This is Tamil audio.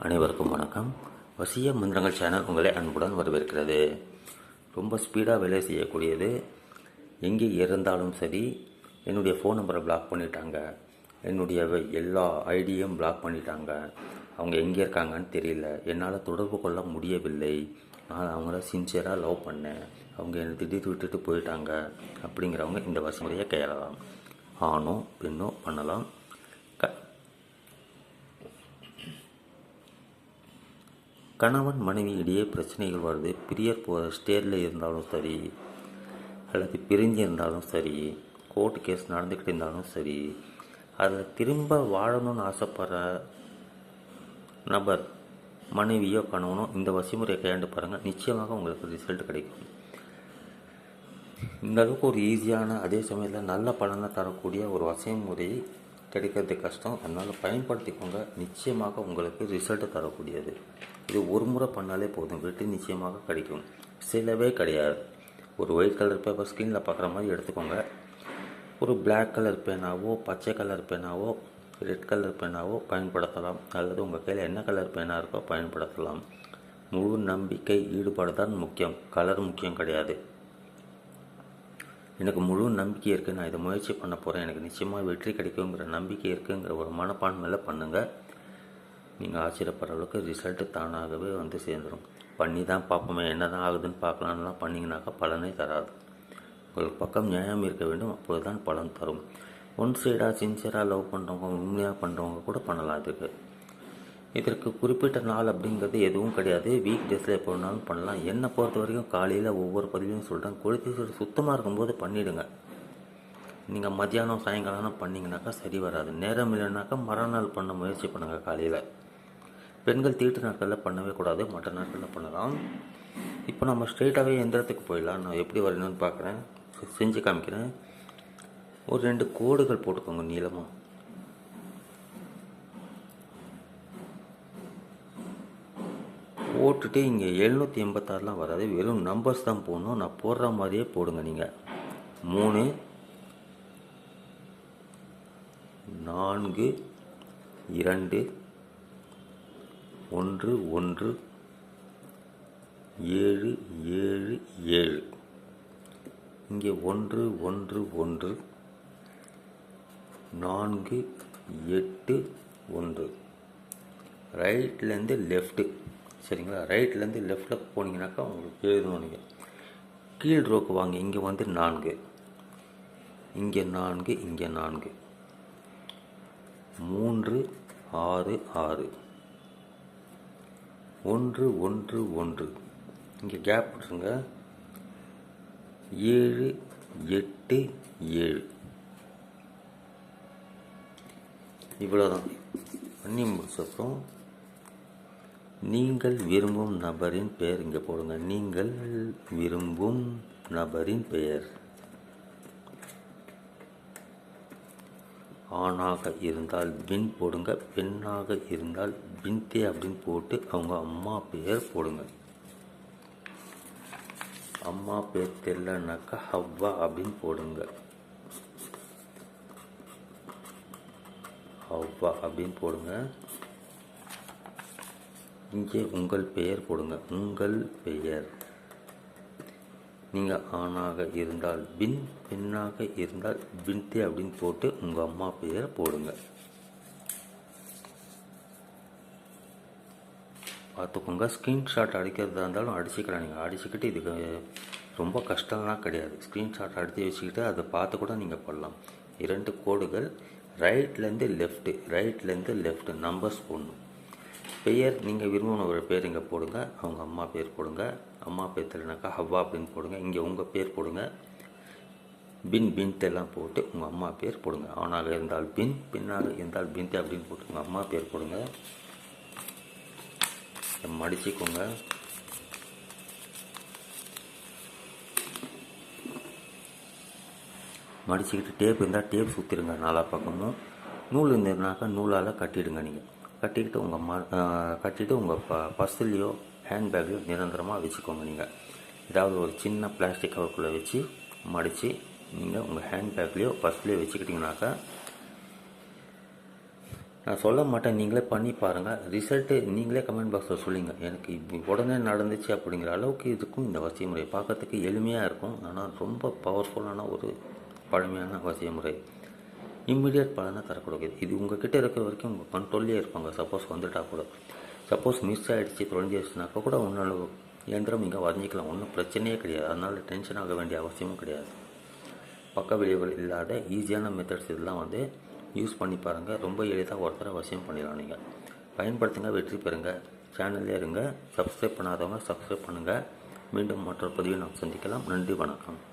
அனைவருக்கும் வணக்கம். வசிய மந்திரங்கள் சேனல் உங்களை அன்புடன் வரவேற்கிறது. ரொம்ப ஸ்பீடாக வேலை செய்யக்கூடியது. எங்கே இருந்தாலும் சரி என்னுடைய ஃபோன் நம்பரை பிளாக் பண்ணிட்டாங்க. என்னுடைய எல்லா ஐடியும் பிளாக் பண்ணிட்டாங்க. அவங்க எங்கே இருக்காங்கன்னு தெரியல. என்னால் தொடர்பு கொள்ள முடியவில்லை. நான் அவங்கள சின்சியராக லவ் பண்ணேன். அவங்க என்னை திடீர் விட்டுட்டு போயிட்டாங்க. அப்படிங்கிறவங்க இந்த வசமுறையை கையாளலாம் ஆணும் பெண்ணும் பண்ணலாம். கணவன் மனைவி இடையே பிரச்சனைகள் வருது. பிரியர் போகிற ஸ்டேரில் இருந்தாலும் சரி அல்லது பிரிஞ்சு இருந்தாலும் சரி கோர்ட்டு கேஸ் நடந்துக்கிட்டு இருந்தாலும் சரி அதில் திரும்ப வாழணும்னு ஆசைப்படுற நபர் மனைவியோ கணவனோ இந்த வசிமுறையை கையாண்டு பாருங்கள் நிச்சயமாக உங்களுக்கு ரிசல்ட் கிடைக்கும். இந்த அளவுக்கு ஒரு ஈஸியான அதே சமயத்தில் நல்ல பலனை தரக்கூடிய ஒரு வசிமுறை கிடைக்கிறது கஷ்டம். அதனால் பயன்படுத்திக்கோங்க. நிச்சயமாக உங்களுக்கு ரிசல்ட்டு தரக்கூடியது. இது ஒரு முறை பண்ணாலே போதும். வெற்றி நிச்சயமாக கிடைக்கும். சிலவே கிடையாது. ஒரு ஒயிட் கலர் பேப்பர் ஸ்க்ரீனில் பார்க்குற மாதிரி எடுத்துக்கோங்க. ஒரு பிளாக் கலர் பேனாவோ பச்சை கலர் பேனாவோ ரெட் கலர் பேனாவோ பயன்படுத்தலாம். அல்லது உங்கள் கையில் என்ன கலர் பேனாக இருக்கோ பயன்படுத்தலாம். முழு நம்பிக்கை ஈடுபாடு தான் முக்கியம். கலர் முக்கியம் கிடையாது. எனக்கு முழு நம்பிக்கை இருக்குது நான் இதை முயற்சி பண்ண போகிறேன் எனக்கு நிச்சயமாக வெற்றி கிடைக்குங்கிற நம்பிக்கை இருக்குங்கிற ஒரு மனப்பான்மையில் பண்ணுங்கள் நீங்கள் ஆச்சரியப்படுற அளவுக்கு ரிசல்ட்டு தானாகவே வந்து சேர்ந்துடும் பண்ணி தான் பார்ப்போமே என்ன தான் ஆகுதுன்னு பார்க்கலான்லாம் பண்ணிங்கனாக்கா பலனே தராது. உங்கள் பக்கம் நியாயம் இருக்க வேண்டும் அப்போது தான் பலன் தரும். ஒன் சைடாக சின்சியராக லவ் பண்ணுறவங்க உண்மையாக பண்ணுறவங்க கூட பண்ணலாம் அதுக்கு இதற்கு குறிப்பிட்ட நாள் அப்படிங்கிறது எதுவும் கிடையாது. வீக் டேஸில் எப்போ வேணாலும் பண்ணலாம். என்னை பொறுத்த வரைக்கும் காலையில் ஒவ்வொரு பதிவையும் சொல்கிறேன் கொளுத்தி சூடு சுத்தமாக இருக்கும்போது பண்ணிவிடுங்க நீங்கள் மத்தியானம் சாயங்காலம் பண்ணிங்கனாக்கா சரி வராது. நேரம் இல்லைனாக்கா மறுநாள் பண்ண முயற்சி பண்ணுங்கள் காலையில். பெண்கள் தீட்டு நாட்களில் பண்ணவே கூடாது. மற்ற நாட்களில் பண்ணலாம். இப்போ நம்ம ஸ்ட்ரெயிட்டாகவே எந்திரத்துக்கு போயிடலாம். நான் எப்படி வரணும்னு பார்க்குறேன் செஞ்சு காமிக்கிறேன். ஒரு ரெண்டு கோடுகள் போட்டுக்கோங்க நீளமாக போட்டுட்டு இங்கே எழுநூற்றி எண்பத்தாறுலாம் வராது. வெறும் நம்பர்ஸ் தான் போடணும். நான் போடுற மாதிரியே போடுங்க நீங்கள் மூணு நான்கு இரண்டு ஒன்று ஒன்று ஏழு ஏழு ஏழு. இங்கே ஒன்று ஒன்று ஒன்று நான்கு எட்டு ஒன்று. ரைட்லேருந்து லெஃப்ட்டு சரிங்களா? ரைட்லேருந்து லெஃப்டில் போனீங்கனாக்கா உங்களுக்கு எழுதணும் நீங்கள் கீழ் ரோக்கு வாங்க. இங்கே வந்து நான்கு. இங்கே நான்கு இங்கே நான்கு. மூன்று ஆறு ஆறு. ஒன்று ஒன்று ஒன்று. இங்கே கேப் விட்டுருங்க. ஏழு எட்டு ஏழு. இவ்வளோதான் பண்ணி முடிச்சப்புறம் நீங்கள் விரும்பும் நபரின் பெயர் இங்கே போடுங்க. நீங்கள் விரும்பும் நபரின் பெயர். ஆணாக இருந்தால் பின் போடுங்க. பெண்ணாக இருந்தால் பின்தே அப்படின்னு போட்டு அவங்க அம்மா பெயர் போடுங்க. அம்மா பேர் தெரியலனாக்கா ஹவ்வா அப்படின்னு போடுங்க. ஹவ்வா அப்படின்னு போடுங்க. இங்கே உங்கள் பெயர் கொடுங்க. உங்கள் பெயர். நீங்கள் ஆணாக இருந்தால் பின் பெண்ணாக இருந்தால் பின்தே அப்படின்னு போட்டு உங்கள் அம்மா பெயரை போடுங்க. பார்த்துக்கோங்க. ஸ்க்ரீன்ஷாட் அடிக்கிறதா இருந்தாலும் அடிச்சுக்கலாம். நீங்கள் அடிச்சுக்கிட்டு இதுக்கு ரொம்ப கஷ்டம்லாம் கிடையாது. ஸ்க்ரீன்ஷாட் அடித்து வச்சுக்கிட்டு அதை பார்த்து கூட நீங்கள் பண்ணலாம் இரண்டு கோடுகள் ரைட்லேருந்து லெஃப்ட்டு ரைட்லேருந்து லெஃப்ட்டு நம்பர்ஸ் போடணும் பெயர் நீங்கள் விரும்பின ஒரு பேர் இங்கே போடுங்க அவங்க அம்மா பேர் போடுங்க அம்மா பேர் தெரியலனாக்கா ஹவ்வா அப்படின்னு போடுங்க இங்கே உங்கள் பேர் போடுங்க. பின் பின்த் எல்லாம் போட்டு உங்கள் அம்மா பேர் போடுங்க. ஆணாக இருந்தால் பின் பின்னாக இருந்தால் பின்த் அப்படின்னு போட்டு உங்கள் அம்மா பேர் போடுங்க. மடிச்சுக்கோங்க. மடிச்சுக்கிட்டு டேப் இருந்தால் டேப் சுற்றிடுங்க நாலா பக்கமும். நூல் இருந்ததுனாக்கா நூலால் கட்டிடுங்க நீங்கள் கட்டிக்கிட்டு உங்கள் ம கட்டிட்டு உங்கள் ப பர்ஸ்லேயோ ஹேண்ட்பேக்லையோ நிரந்தரமாக வச்சுக்கோங்க நீங்கள் ஏதாவது ஒரு சின்ன பிளாஸ்டிக் கவர்க்குள்ளே வச்சு மடித்து நீங்கள் உங்கள் ஹேண்ட்பேக்லேயோ பர்ஸ்லேயோ வச்சுக்கிட்டிங்கனாக்கா நான் சொல்ல மாட்டேன் நீங்களே பண்ணி பாருங்கள் ரிசல்ட்டு நீங்களே கமெண்ட் பாக்ஸில் சொல்லுங்க. எனக்கு இப்படி உடனே நடந்துச்சு அப்படிங்கிற அளவுக்கு இதுக்கும் இந்த வசிய முறை பார்க்கறதுக்கு எளிமையாக இருக்கும். ஆனால் ரொம்ப பவர்ஃபுல்லான ஒரு பழமையான வசிய முறை இம்மிடியட் பலனை தரக்கூடாது இது உங்கள் கிட்டே இருக்கிற வரைக்கும் உங்கள் கண்ட்ரோல்லே இருப்பாங்க. சப்போஸ் வந்துட்டா கூட. சப்போஸ் மிஸ் ஆகிடுச்சு தொலைஞ்சிருச்சுனாக்கா கூட உன்னோட இயந்திரம் இங்கே வரைஞ்சிக்கலாம் ஒன்றும் பிரச்சனையே கிடையாது. அதனால் டென்ஷன் ஆக வேண்டிய அவசியமும் கிடையாது. பக்க விளைவுகள் இல்லாத ஈஸியான மெத்தட்ஸ் இதெல்லாம் வந்து யூஸ் பண்ணி பாருங்கள் ரொம்ப எளிதாக ஒருத்தரை அவசியம் பண்ணிடலாம் நீங்கள் பயன்படுத்துங்க வெற்றி பெறுங்க. சேனல்லே இருங்க. சப்ஸ்கிரைப் பண்ணாதவங்க சப்ஸ்கிரைப் பண்ணுங்கள் மீண்டும் மற்றொரு பதிவை நாம் சந்திக்கலாம். நன்றி வணக்கம்.